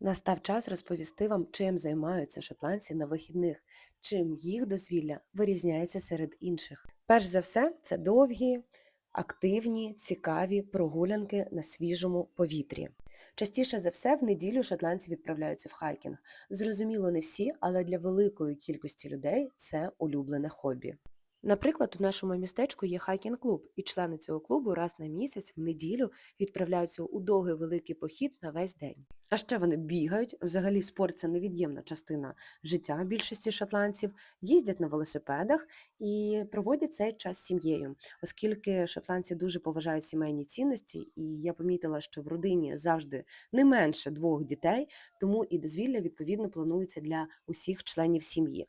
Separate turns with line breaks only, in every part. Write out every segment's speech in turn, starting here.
Настав час розповісти вам, чим займаються шотландці на вихідних, чим їх дозвілля вирізняється серед інших. Перш за все, це довгі, активні, цікаві прогулянки на свіжому повітрі. Частіше за все, в неділю шотландці відправляються в хайкінг. Зрозуміло, не всі, але для великої кількості людей це улюблене хобі. Наприклад, у нашому містечку є хайкінг-клуб, і члени цього клубу раз на місяць в неділю відправляються у довгий великий похід на весь день. А ще вони бігають. Взагалі, спорт це невід'ємна частина життя більшості шотландців, їздять на велосипедах і проводять цей час з сім'єю, оскільки шотландці дуже поважають сімейні цінності, і я помітила, що в родині завжди не менше двох дітей, тому і дозвілля відповідно планується для усіх членів сім'ї.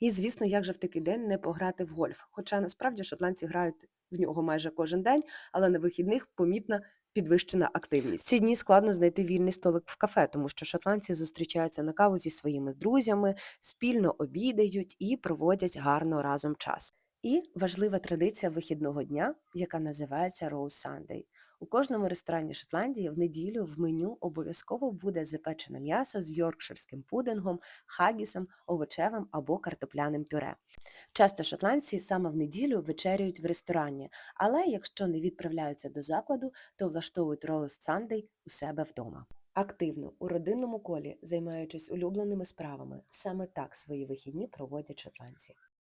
І, звісно, як же в такий день не пограти в гольф. Хоча насправді шотландці грають в нього майже кожен день, але на вихідних помітна підвищена активність. Ці дні складно знайти вільний столик в кафе, тому що шотландці зустрічаються на каву зі своїми друзями, спільно обідають і проводять гарно разом час. І важлива традиція вихідного дня, яка називається Rose Sunday. У кожному ресторані Шотландії в неділю в меню обов'язково буде запечене м'ясо з йоркширським пудингом, хагісом, овочевим або картопляним пюре. Часто шотландці саме в неділю вечерюють в ресторані, але якщо не відправляються до закладу, то влаштовують Roast Sunday у себе вдома. Активно у родинному колі, займаючись улюбленими справами, саме так свої вихідні проводять шотландці.